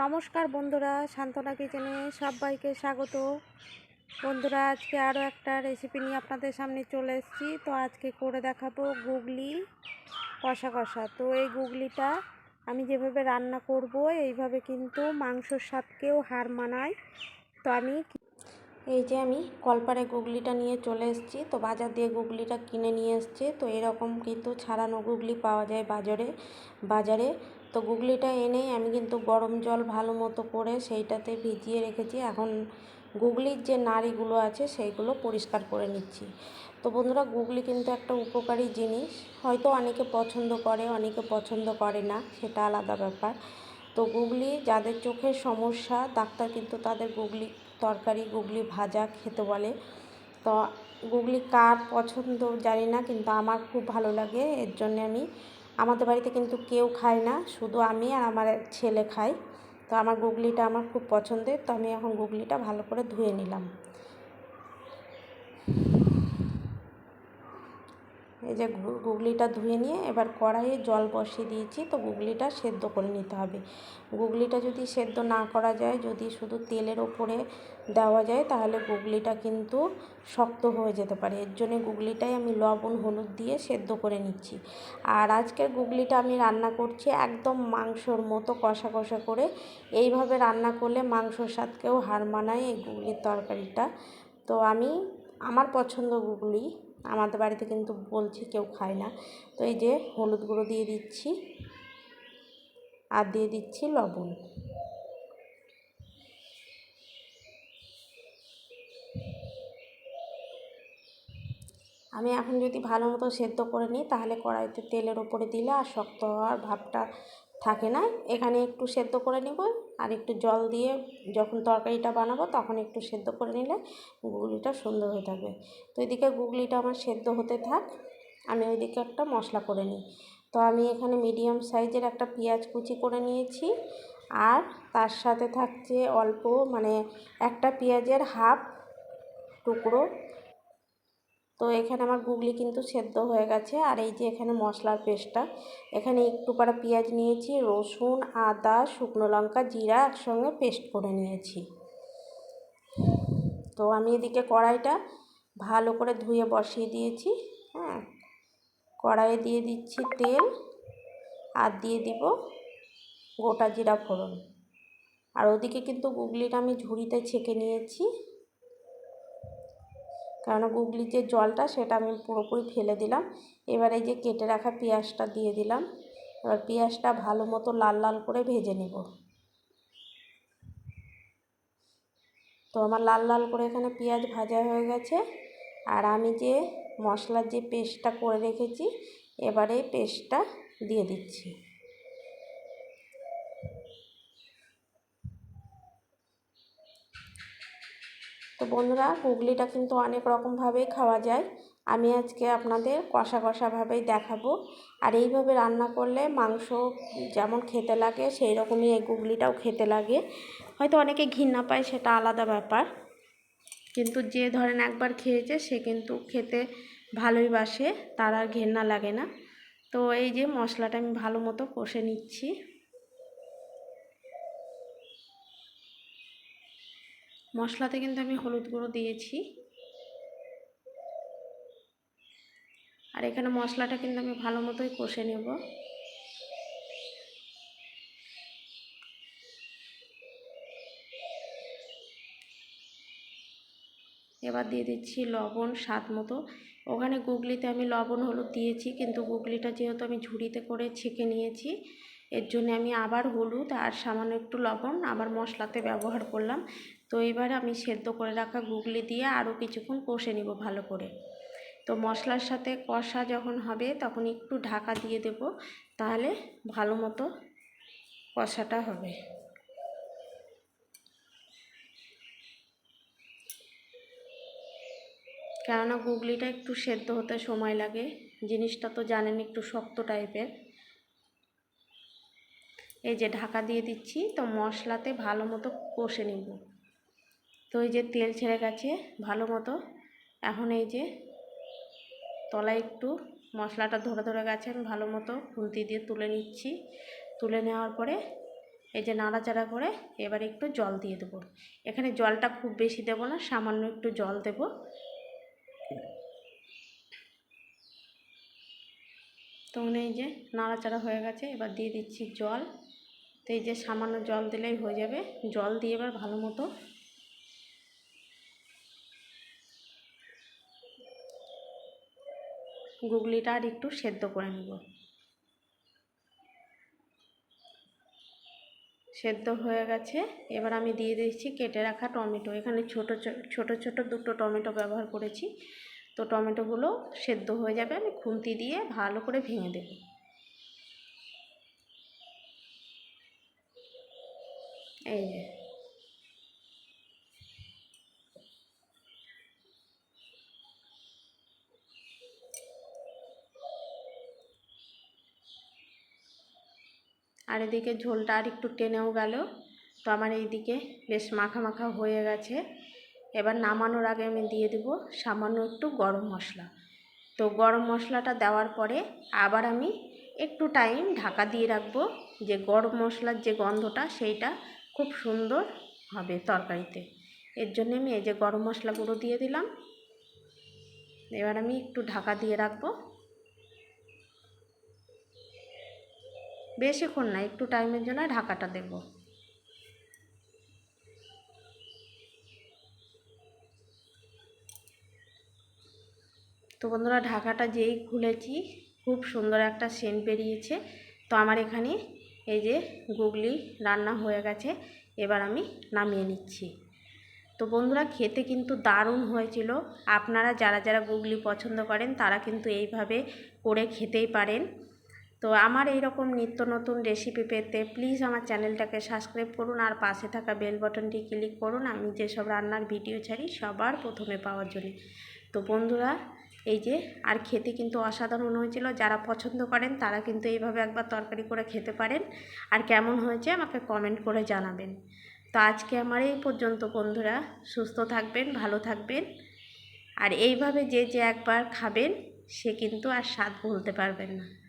নমস্কার বন্ধুরা শান্তনা কিচেনে সবাইকে স্বাগত। বন্ধুরা, আজকে আরও একটা রেসিপি নিয়ে আপনাদের সামনে চলে এসেছি। তো আজকে করে দেখাবো গুগলি কষা কষা। তো এই গুগলিটা আমি যেভাবে রান্না করব, এইভাবে কিন্তু মাংসর স্বাদকেও হার মানায়। তো আমি এই যে আমি কলপারে গুগলিটা নিয়ে চলে এসেছি, তো বাজার দিয়ে গুগলিটা কিনে নিয়ে এসেছি, তো এরকম কিন্তু ছাড়ানো গুগলি পাওয়া যায় বাজারে বাজারে। তো গুগলিটা এনেই আমি কিন্তু গরম জল ভালো মতো করে সেইটাতে ভিজিয়ে রেখেছি। এখন গুগলির যে নাড়িগুলো আছে সেইগুলো পরিষ্কার করে নিচ্ছি। তো বন্ধুরা, গুগলি কিন্তু একটা উপকারী জিনিস। হয়তো অনেকে পছন্দ করে, অনেকে পছন্দ করে না, সেটা আলাদা ব্যাপার। তো গুগলি যাদের চোখের সমস্যা, ডাক্তার কিন্তু তাদের গুগলি তরকারি গুগলি ভাজা খেতে বলে। তো গুগলি কার পছন্দ জানি না, কিন্তু আমার খুব ভালো লাগে। এর জন্য আমি, আমাদের বাড়িতে কিন্তু কেউ খায় না, শুধু আমি আর আমার ছেলে খাই। তো আমার গুগলিটা আমার খুব পছন্দের, তো আমি এখন গুগলিটা ভালো করে ধুয়ে নিলাম। এই যে গুগলিটা ধুয়ে নিয়ে এবার কড়াইয়ে জল বসিয়ে দিয়েছি। তো গুগলিটা সেদ্ধ করে নিতে হবে। গুগলিটা যদি সেদ্ধ না করা যায়, যদি শুধু তেলের ওপরে দেওয়া যায়, তাহলে গুগলিটা কিন্তু শক্ত হয়ে যেতে পারে। এর জন্যে গুগলিটাই আমি লবণ, হলুদ দিয়ে সেদ্ধ করে নিচ্ছি। আর আজকের গুগলিটা আমি রান্না করছি একদম মাংসর মতো কষা কষা করে। এইভাবে রান্না করলে মাংসর স্বাদকেও হার মানায় এই গুগলির তরকারিটা। তো আমি, আমার পছন্দ গুগলি আমাদের বাড়িতে কিন্তু বলছি কেউ খায় না। তো এই যে হলুদ গুঁড়ো দিয়ে দিচ্ছি আর দিয়ে দিচ্ছি লবণ। আমি এখন যদি ভালো মতো সেদ্ধ করে নিই, তাহলে কড়াইতে তেলের ওপরে দিলে আর শক্ত হওয়ার ভাবটা থাকে না। এখানে একটু সেদ্ধ করে নেব আর একটু জল দিয়ে যখন তরকারিটা বানাবো তখন একটু সেদ্ধ করে নিলে গুগলিটা সুন্দর হয়ে থাকবে। তো এদিকে গুগলিটা আমার সেদ্ধ হতে থাক, আমি ওইদিকে একটা মশলা করে নিই। তো আমি এখানে মিডিয়াম সাইজের একটা পেঁয়াজ কুচি করে নিয়েছি আর তার সাথে থাকছে অল্প মানে একটা পেঁয়াজের হাফ টুকরো তো এখানে আমার গুগলি কিন্তু সেদ্ধ হয়ে গেছে। আর এই যে এখানে মশলার পেস্টটা, এখানে একটু পাড়া পেঁয়াজ নিয়েছি, রসুন, আদা, শুকনো লঙ্কা, জিরা একসঙ্গে পেস্ট করে নিয়েছি। তো আমি এদিকে কড়াইটা ভালো করে ধুয়ে বসিয়ে দিয়েছি হ্যাঁ। কড়াইয়ে দিয়ে দিচ্ছি তেল আর দিয়ে দিব গোটা জিরা ফোড়ন। আর ওদিকে কিন্তু গুগলিটা আমি ঝুড়িতে ছেঁকে নিয়েছি। কারণ গুগলির যে জলটা সেটা আমি পুরোপুরি ফেলে দিলাম। এবার এই যে কেটে রাখা পেঁয়াজটা দিয়ে দিলাম। এবার পেঁয়াজটা ভালো মতো লাল লাল করে ভেজে নেব। তো আমার লাল লাল করে এখানে পেঁয়াজ ভাজা হয়ে গেছে। আর আমি যে মশলার যে পেস্টটা করে রেখেছি, এবারে পেস্টটা দিয়ে দিচ্ছি। তো বন্ধুরা গুগলিটা কিন্তু অনেক রকমভাবেই খাওয়া যায়। আমি আজকে আপনাদের কষা কষাভাবেই দেখাবো। আর এইভাবে রান্না করলে মাংস যেমন খেতে লাগে সেই রকমই এই গুগলিটাও খেতে লাগে। হয়তো অনেকে ঘৃণা পায়, সেটা আলাদা ব্যাপার। কিন্তু যে ধরেন একবার খেয়েছে, সে কিন্তু খেতে ভালোই বাসে, তার আর ঘেন্না লাগে না। তো এই যে মশলাটা আমি ভালো মতো কষে নিচ্ছি। মশলাতে কিন্তু আমি হলুদ গুঁড়ো দিয়েছি। আর এখানে মশলাটা কিন্তু আমি ভালো মতোই কষে নেব। এবার দিয়ে দিচ্ছি লবণ স্বাদ মতো। ওখানে গুগলিতে আমি লবণ হলুদ দিয়েছি, কিন্তু গুগলিটা যেহেতু আমি ঝুড়িতে করে ছেঁকে নিয়েছি, এর জন্য আমি আবার হলুদ আর সামান্য একটু লবণ আবার মশলাতে ব্যবহার করলাম। তো এবার আমি সেদ্ধ করে রাখা গুগলি দিয়ে আরও কিছুক্ষণ কষে নিব ভালো করে। তো মশলার সাথে কষা যখন হবে তখন একটু ঢাকা দিয়ে দেব, তাহলে ভালো মতো কষাটা হবে। কেননা গুগলিটা একটু সেদ্ধ হতে সময় লাগে, জিনিসটা তো জানেন একটু শক্ত টাইপের। এই যে ঢাকা দিয়ে দিচ্ছি, তো মশলাতে ভালো মতো কষে নিব। তো এই যে তেল ছেড়ে গেছে ভালো মতো। এখন এই যে তলায় একটু মশলাটা ধরে ধরে গেছে, আমি ভালো মতো খুন্তি দিয়ে তুলে নিচ্ছি। তুলে নেওয়ার পরে এই যে নাড়াচাড়া করে এবার একটু জল দিয়ে দেবো। এখানে জলটা খুব বেশি দেবো না, সামান্য একটু জল দেব। তখন এই যে নাড়াচাড়া হয়ে গেছে, এবার দিয়ে দিচ্ছি জল। তো এই যে সামান্য জল দিলেই হয়ে যাবে। জল দিয়ে এবার ভালো মতো গুগলিটা আর একটু সেদ্ধ করে নেব। সেদ্ধ হয়ে গেছে। এবার আমি দিয়ে দিচ্ছি কেটে রাখা টমেটো। এখানে ছোট ছোট ছোট দুটো টমেটো ব্যবহার করেছি। তো টমেটোগুলো সেদ্ধ হয়ে যাবে। আমি খুন্তি দিয়ে ভালো করে ভেঙে দেব। এই যে। আর এদিকে ঝোলটা আর একটু টেনেও গেল। তো আমার এইদিকে বেশ মাখা মাখা হয়ে গেছে। এবার নামানোর আগে আমি দিয়ে দেব সামান্য একটু গরম মশলা। তো গরম মশলাটা দেওয়ার পরে আবার আমি একটু টাইম ঢাকা দিয়ে রাখব যে গরম মশলার যে গন্ধটা সেইটা খুব সুন্দর হবে তরকারিতে। এর জন্য আমি এই যে গরম মশলা গুঁড়ো দিয়ে দিলাম। এবার আমি একটু ঢাকা দিয়ে রাখব। বেশিক্ষণ না, একটু টাইমের জন্য ঢাকাটা দেব। তো বন্ধুরা, ঢাকাটা যেই খুলেছি, খুব সুন্দর একটা সেন্ট বেরিয়েছে। তো আমার এখানে এই যে গুগলি রান্না হয়ে গেছে, এবার আমি নামিয়ে নিচ্ছি। তো বন্ধুরা, খেতে কিন্তু দারুণ হয়েছিল। আপনারা যারা যারা গুগলি পছন্দ করেন, তারা কিন্তু এইভাবে করে খেতেই পারেন। তো আমার এই রকম নিত্য নতুন রেসিপি পেতে প্লিজ আমার চ্যানেলটাকে সাবস্ক্রাইব করুন আর পাশে থাকা বেল বাটনটি ক্লিক করুন। আমি যেসব রান্নার ভিডিও ছাড়ি, সবার প্রথমে পাওয়ার জন্য। তো বন্ধুরা, এই যে, আর খেতে কিন্তু অসাধারণ হয়েছিল। যারা পছন্দ করেন, তারা কিন্তু এইভাবে একবার তরকারি করে খেতে পারেন। আর কেমন হয়েছে, আমাকে কমেন্ট করে জানাবেন। তো আজকে আমার এই পর্যন্ত, বন্ধুরা। সুস্থ থাকবেন, ভালো থাকবেন। আর এইভাবে যে যে একবার খাবেন, সে কিন্তু আর স্বাদ ভুলতে পারবেন না।